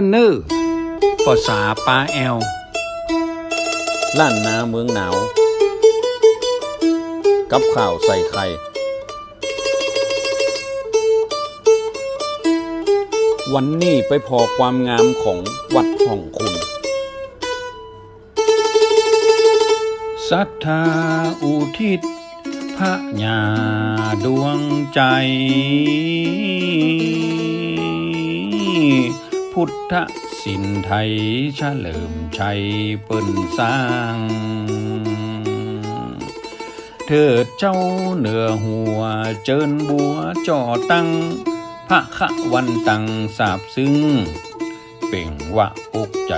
ันเนอภาษาปลาแอลล้านนาเมืองหนาว กับข่าวใส่ไข่ วันนี้ไปพอความงามของวัดห้องคุณศรัทธาอุทิศพระญาดวงใจ พุทธสินไทยเฉลิมชัยเปิ้นสร้าง เถิดเจ้าเหนือหัวเจิญบัวจ่อตั้งพระขวันตังสาบซึ้ง เป่งวะอกใจ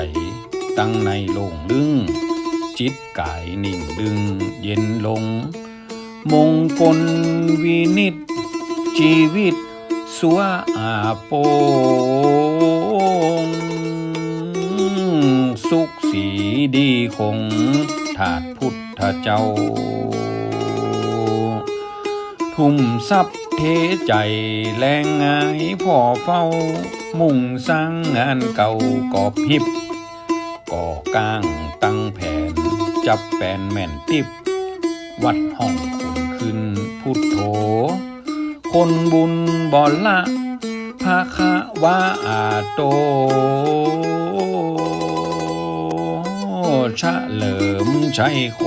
ตั้งในโลงลึง จิตกายนิ่งดึงเย็นลง มงคลวินิจชีวิต สัวอาโป สีดีคงถาดพุทธเจ้า ทุ่มทรัพย์เทใจแรงงายพ่อเฝ้า มุ่งสร้างงานเก่ากอบหิบก่อกลางตั้งแผน จับแปนแม่นติบ วัดห้องคุณขึ้นพุทโธ คนบุญบอลละภาคะวาอาโต เหลิมชัยโค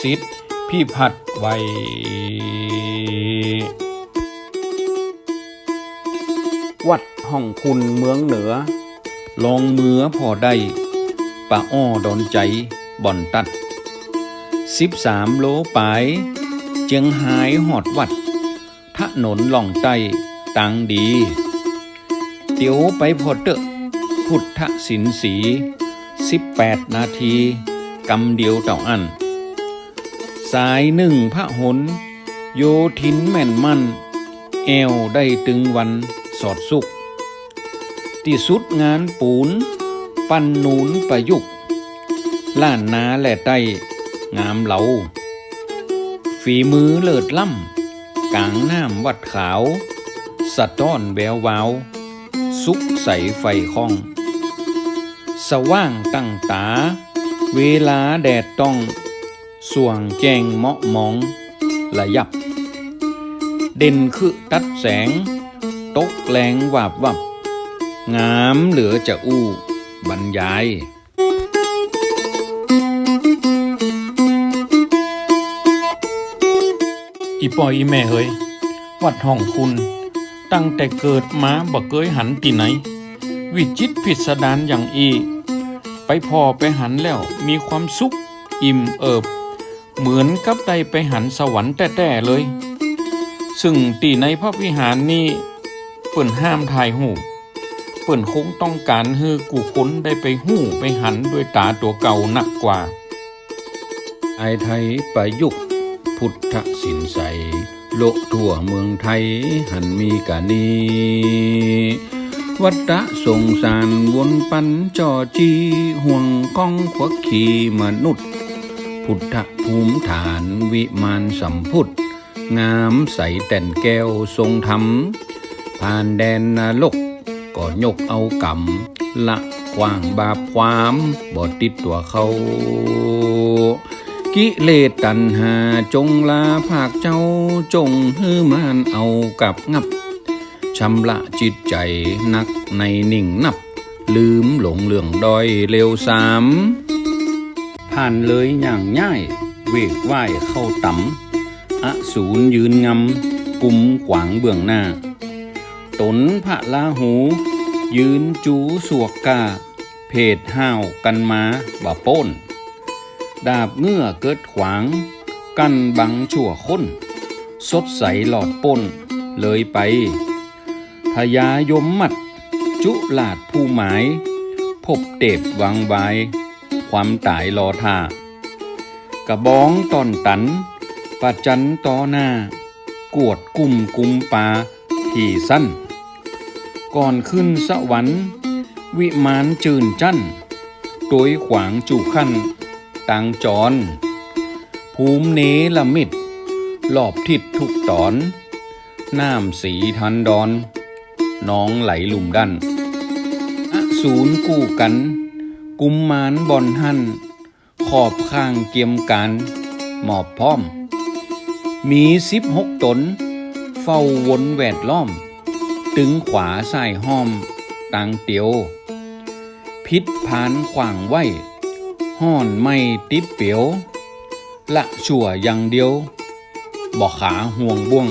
สิทธิพิพัฒน์ไววัดห้องคุณเมืองเหนือ ลองเมือพอได้ปะอ้อดอนใจบ่อนตัดสิบสามโลปายเจียงหายหอดวัดถนนหล่องใต้ตังดี เตียวไปพอเตอะพุทธสินสี สิบแปดนาทีกำเดียวเต่าอัน สายหนึ่งพระหน โยทินแม่นมันแอวได้ตึงวันสอดสุกที่สุดงานปูน ปั้นนูนประยุกต์ล้านนาแหล่ใต้งามเหลา ฝีมือเลิศล่ำกลางน้ำวัดขาว สะต้อนแวววาว สุกใสไฟข้อง สว่างตั้งตา เวลาแดดต้อง สว่างแจงเหมาะหมองระยับ เด่นคือตัดแสง ตกแรงวาบวับ งามเหลือจะอู้บรรยายอีปอยอีแม่เฮ้ย วัดห้องคุณ ตั้งแต่เกิดมาบ่เคยหันที่ไหน วิจิตพิสดารอย่างอี ไปพอไปหันแล้วมีความสุข อิ่มเอิบ เหมือนกับได้ไปหันสวรรค์แต่แต่ๆเลย ซึ่งตีในพระวิหารนี้เปิ่นห้ามถ่ายหูเปิ่นคงต้องการให้กูค้นได้ไปหู้ไปหันด้วยตาตัวเก่าหนักกว่าไอไทยประยุกต์พุทธสินใสโลกทั่วเมืองไทยหันมีกานี วัฏะสงสารวนปันจอจีห่วงก้องควักขีมนุษย์ พุทธภูมิฐานวิมานสัมพุทธ งามใสแต่นแก้วทรงธรรม ผ่านแดนนรกก็ยกเอากรรมละกว้างบาปความบ่ติดตัวเขา กิเลสตัณหาจงลาภาคเจ้าจงฮือมานเอากับงับ ชำระจิตใจนักในนิ่งนับ ลืมหลงเรื่องดอยเร็วสามผ่านเลยอย่างง่าย เวกไหว้เข้าตำอสูรยืนงำกุมขวางเบื้องหน้า ตนพระลาหู ยืนจูสวกกา เพศห้าวกันมาบ่โป้น ดาบเงื่อเกิดขวาง กันบังชั่วค้น สดใสหลอดป้น เลยไป พญายมมัด จุลาดผู้หมาย พบเตบวังไวายความตายรอท่ากระบองตอนตันประจันต่อหน้า กวดกุ่มกุมปลาที่สั้น ก่อนขึ้นสวรรค์วิมานจืนจั้นโดยขวางจูขั้นตังจร ภูมิเนละมิดรอบทิศทุกตอน น้ำสีทันดอน น้องไหลหลุมดันอศูนย์กู้กัน กุมมานบอนหันขอบข้างเกียมการหมอบพร้อม มีสิบหกตน เฝ้าวนแวดล้อม ตึงขวาสายห้อมต่างเตียว พิษผานขวางไว้ห้อนไม่ติดเปียว ละชั่วอย่างเดียว บอกขาห่วงบ่วง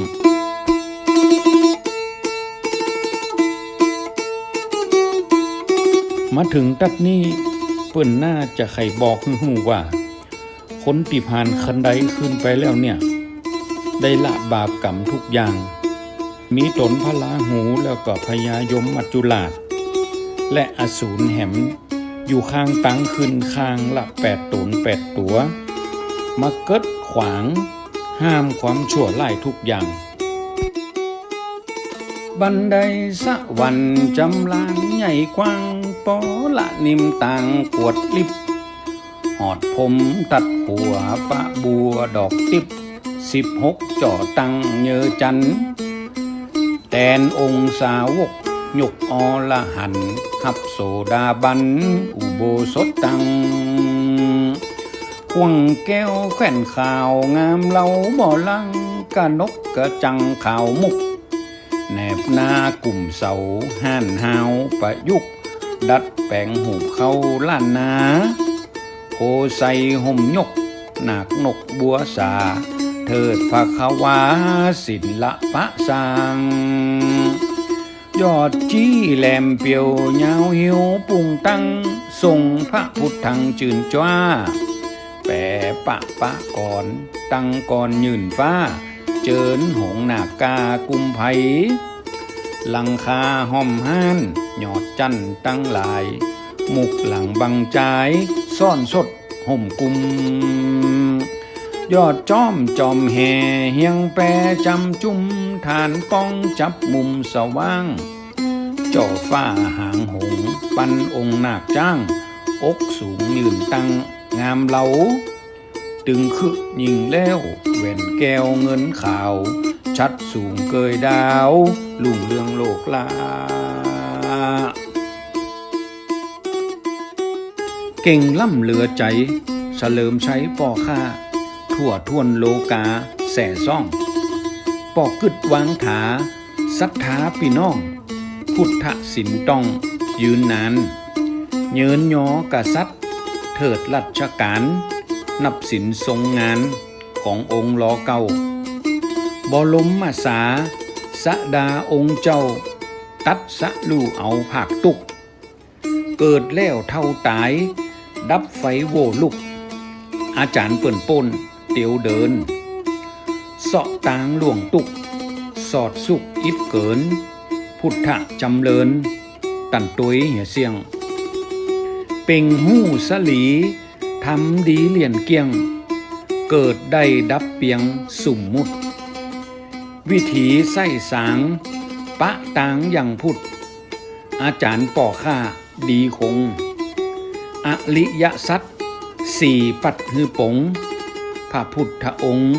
มาถึงตัดนี้เปิ้นน่าจะไขบอกหูว่า คนติพานคันใดขึ้นไปแล้วเนี่ย ได้ละบาปกรรมทุกอย่าง มีตนพระลาหูแล้วก็พญายมมัจจุราช และอสูรแหมอยู่ข้างตังขึ้นข้างละแปดตนแปดตัว มาเกิดขวาง ห้ามความชั่วไล่ทุกอย่าง บันไดสะวันจำลานใหญ่กว้างปอละนิมต่างกวดลิบหอดผมตัดหัวปะบัวดอกติบสิบหกจ่อตังเยอจัน แตนองสาวกยกอละหันหับโสดาบัน อุโบสถตังห่วงแก้วแขวนข่าวงามเหลาบ่อลังกะนกกระจังข่าวมุก แนบหน้ากลุ่มเสาห่านหาวประยุกต์ดัดแปลงหูบเข้าล้านนาโคใสห่มยกหนักนกบัวสาเถิดพระขาวาศิละพระสังยอดจี้แหลมเปียวยาวหิวปุงตั้งทรงพระพุทธังจืนจ้าแปะปะปะก่อน ตั้งก่อนยืนฟ้า เจินหงหนากากุมไผหลังคาห้อมห้านหยอดจันตั้งหลาย มุกหลังบังจายซ่อนสดห่มกุม ยอดจ้อมจอมแห่เฮียงแปรจำจุมฐานป้องจับมุมสว่างจ่อฟ้าหางหง ปันองค์นาคจ้าง อกสูงยืนตั้งงามเหลา ตึงคึกยิงแล้วแหวนแก้วเงินขาว ชัดสูงเกยดาวลุ่งเรืองโลกลา เก่งล่ำเหลือใจเฉลิมใช้ป่อค่า ทั่วทวนโลกาแส่ซ่องปอกกึดวางถาศรัทธาพี่น้อง พุทธศิลต้องยืนนานเยินยอกษัตเถิดรัชการ นับสินทรงงานขององค์ลอเก่าบอลมมาสา สะดาองค์เจ้า ตัดสะลู่เอาผากตุก เกิดแล้วเท่าตาย ดับไฟโวลุก อาจารย์เปิ่นป่นเตียวเดินเสาะตางหลวงตุก สอดสุกอิบเกิน พุทธะจำเลิน ตันตุยเหียเสียง เป่งหู้สลี ทำดีเหรียญเกียง เกิดได้ดับเปียงสุ่มมุด วิถีไส้สาง ปะตางอย่างพุทธ อาจารย์ป่อค่าดีคง อริยสัตสี่ปัดฮือปง พระพุทธองค์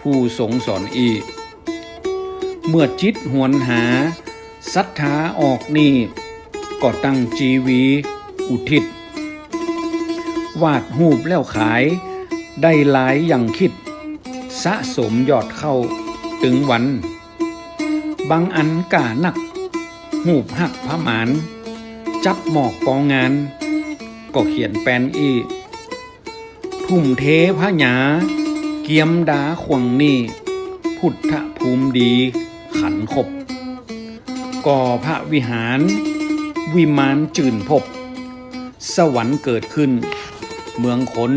ผู้ทรงสอนอีก เมื่อจิตหวนหาศรัทธาออกนี่ ก็ตั้งจีวี อุทิศ วาดหูปแล้วขาย ได้หลายอย่างคิด สะสมยอดเข้าถึงวัน บางอันกานัก หูบหักพระหมาน จับหมอกกองงาน ก็เขียนแปลนอีทุ่มเทพระหยา เกียมดาขวงนี่ พุทธภูมิดีขันขบก่อพระวิหาร วิมานจื่นพบ สวรรค์เกิดขึ้น เมืองคน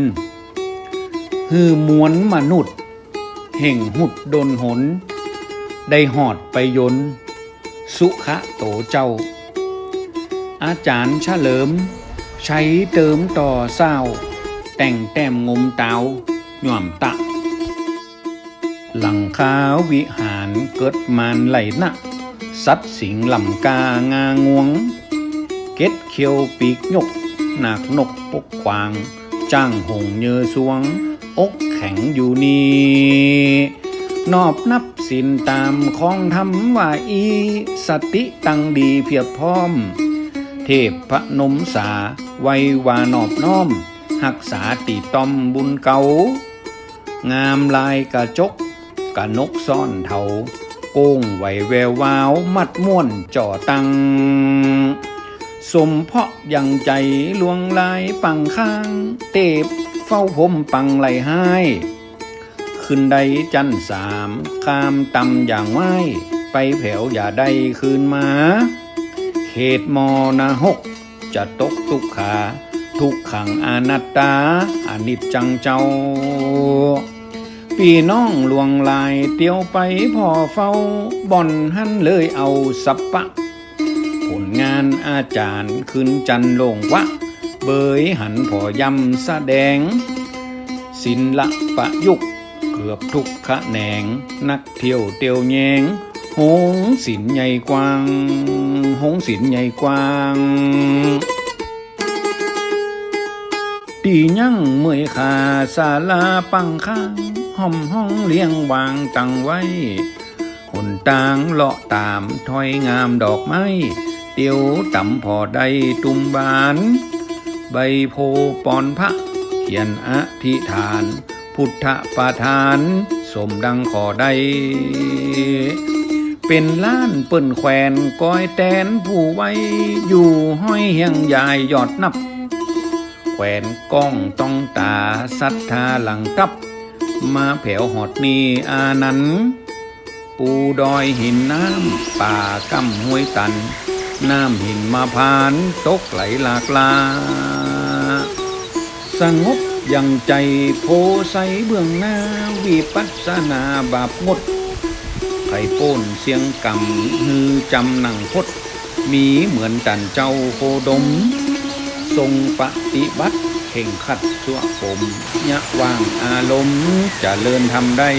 ฮือมวนมนุษย์แห่งหุดดนหน ได้หอดไปยน สุขะโตเจ้า อาจารย์เฉลิม ใช้เติมต่อเศร้า แต่งแต้มงมเตาหย่อมตะ หลังคาวิหารเกิดมานไหลนะสัตว์สิงลำกางางวง เก็ดเขียวปีกยกหนักนกปกควาง จ้างหงเยอสวง อกแข็งอยู่นี่นอบนับสินตามของทำว่าอี สติตั้งดีเพียบพร้อม เทพพระนมสาไว้วานอบน้อม หักษาตีต้อมบุญเก่างามลายกระจกกะนกซ่อนเทาโก้งไหวแวววาว มัดม่วนจ่อตัง สมเพาะยังใจลวงลายปังข้าง เตบเฝ้าผมปังไหลให้ขึ้นใดจันสามข้ามตำอย่างไม้ไปแผวอย่าได้คืนมา เขตมอนาหก จะตกทุกขา ทุกขังอนัตตาอนิจจังเจ้าพี่น้องลวงลายเตียวไปพอเฝ้าบ่อนหันเลยเอาสับปะ ผลงานอาจารย์ขึ้นจันโลงวะ เบยหันพอยำแสดง ศิละปะยุกเกือบทุกขะแหนง นักเที่ยวเตียวแยงหงศิลป์ใหญ่กว้างหงศิลป์ใหญ่กว้างตียั่งเมยขาศาลาปังข้างห้อมห้องเลี้ยงวางตังไว้หนตางเลาะตามถอยงามดอกไม้ เตียวต่ำพอได้ตุมบาน ใบโพปอนพระ เขียนอธิษฐาน พุทธประธาน สมดังขอได้ เป็นล้านเปิ้นแขวนก้อยแตนผู้ไว้ อยู่ห้อยเฮียงยายยอดนับ แขวนก้องต้องตาศรัทธาหลังตับ มาแผวหอดนีอานันปูดอยหินน้ำ ป่ากำห้วยตัน น้ำหินมาพานตกไหลหลากลา สงบยังใจโพใสเบื้องหน้าวิปัสสนาบาปงด ไข่โป้นเสียงกำฮือจำหนังพด มีเหมือนตันเจ้าโคดม ทรงปฏิบัติเข่งขัดชั่วผมยะว่างอารมณ์จะเลินทำได้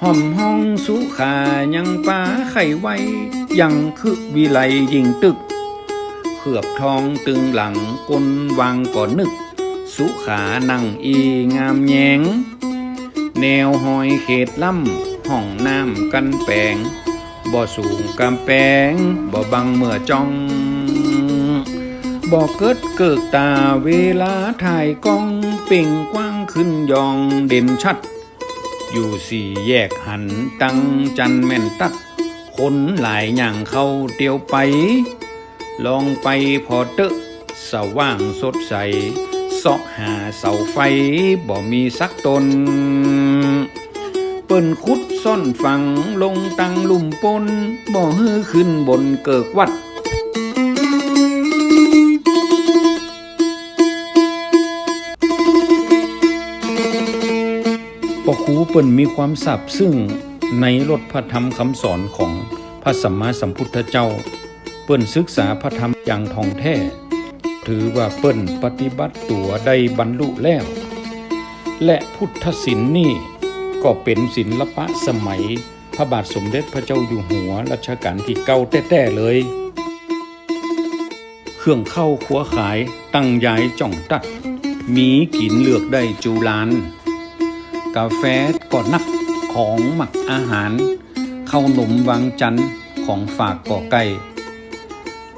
ห้อมห้องสุขายังป้าไข่ไว้ ยังคือวิไลยิงตึก เขือบทองตึงหลังกลวังก่อนนึก สุขานั่งอีงามแยง แนวหอยเขตล่ำห้องน้ำกันแปงบ่สูงกำแพงบ่บังเมื่อจ้องบ่เกิดเกิกตาเวลาถ่ายกล้องเป่งกว้างขึ้นยองเด่นชัด อยู่สี่แยกหันตั้งจันแม่นตัด คนหลายอย่างเข้าเตียวไป ลองไปพอเตอะสว่างสดใสเสาะหาเสาไฟบ่มีสักตน เปิ้นคุดซ่อนฝังลงตังลุ่มปนบ่ฮือขึ้นบนเกิกวัดปอคูเปิ้นมีความสับซึ่งในรถพระธรรมคำสอนของ พระสัมมาสัมพุทธเจ้า เปิ้นศึกษาพระธรรมอย่างท่องแท้ ถือว่าเปิ้นปฏิบัติตัวได้บรรลุแล้ว และพุทธศิลป์นี่ก็เป็นศิละปะสมัย พระบาทสมเด็จพระเจ้าอยู่หัวรัชกาลที่เก้าแต้ๆเลย เครื่องเข้าครัวขายตั้งย้ายจ่องตัด มีกินเลือกได้จูลาน กาแฟก็นักของหมักอาหาร ข้าวหนมวางจันทร์ของฝากก่อไก่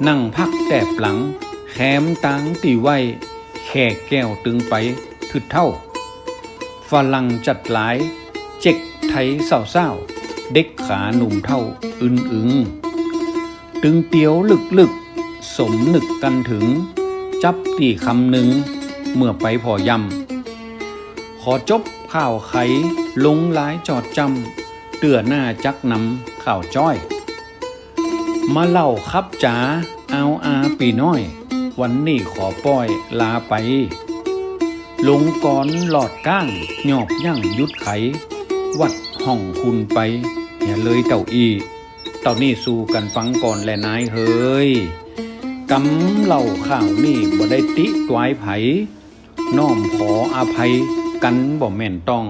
นั่งพักแตบหลังแคมตางตีไว้แค่แก้วตึงไปถึดเท่า ฝรั่งจัดหลาย เจ็กไทยเศร้าๆเด็กขาหนุ่มเท่าอึนอึงตึงเตียวลึกลึกๆสมนึกกันถึง จับตีคำหนึ่ง เมื่อไปพอยำขอจบข่าวไขลงหลายจอดจำ เตือหน้าจักนำข่าวจ้อย มาเล่าครับจ๋าเอาอาปีน้อย วันนี้ขอป้อยลาไป ลงก่อนหลอดก้างหยอบยั่งยุดไข วัดห้องคุณไปอย่าเลยเต่าอีเตอนนี้สู้กันฟังก่อนแลนายเฮ้ยกำเหล่าข่าวนี่บ่ได้ติตวายไผ น้อมขออภัยกันบ่แม่นต้อง